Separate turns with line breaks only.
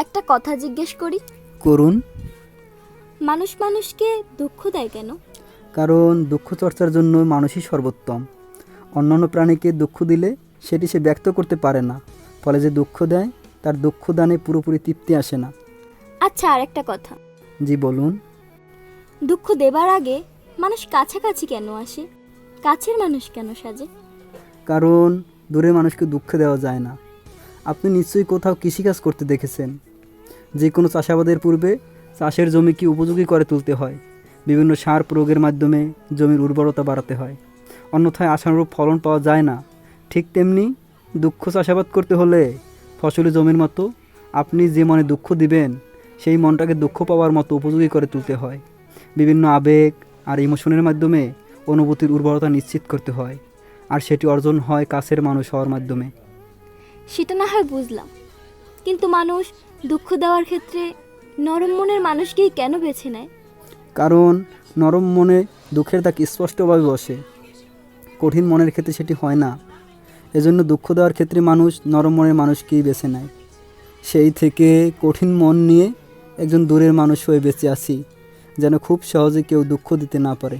একটা কথা জিজ্ঞেস করি।
করুন।
মানুষ মানুষকে দুঃখ দেয় কেন?
কারণ দুঃখ চর্চার জন্য মানুষই সর্বোত্তম। অন্যান্য প্রাণীকে দুঃখ দিলে সেটি সে ব্যক্ত করতে পারে না। ফলে যে দুঃখ দেয় তার দুঃখ দানে পুরোপুরি তৃপ্তি আসে না।
আচ্ছা আর একটা কথা।
জি বলুন।
দুঃখ দেবার আগে মানুষ কাছাকাছি কেন আসে? কাছের মানুষ কেন সাজে?
কারণ দূরের মানুষকে দুঃখ দেওয়া যায় না। আপনি নিশ্চয়ই কোথাও কৃষিকাজ করতে দেখেছেন। যে কোনো চাষাবাদের পূর্বে চাষের জমিকে উপযোগী করে তুলতে হয়। বিভিন্ন সার প্রয়োগের মাধ্যমে জমির উর্বরতা বাড়াতে হয়। অন্যথায় আশানুরূপ ফলন পাওয়া যায় না। ঠিক তেমনি দুঃখ চাষাবাদ করতে হলে ফসলি জমির মতো আপনি যে মনে দুঃখ দিবেন, সেই মনটাকে দুঃখ পাওয়ার মতো উপযোগী করে তুলতে হয়। বিভিন্ন আবেগ আর ইমোশনের মাধ্যমে অনুভূতির উর্বরতা নিশ্চিত করতে হয়। আর সেটি অর্জন হয় কাছের মানুষ হওয়ার মাধ্যমে।
সেটা না হয় বুঝলাম। কিন্তু মানুষ দুঃখ দেওয়ার ক্ষেত্রে নরম মনের মানুষকেই কেন বেছে নেয়?
কারণ নরম মনে দুঃখের দাগ স্পষ্টভাবে বসে। কঠিন মনের ক্ষেত্রে সেটি হয় না। এজন্য দুঃখ দেওয়ার ক্ষেত্রে মানুষ নরম মনের মানুষকেই বেছে নেয়। সেই থেকে কঠিন মন নিয়ে একজন দূরের মানুষ হয়ে বেঁচে আছি, যেন খুব সহজে কেউ দুঃখ দিতে না পারে।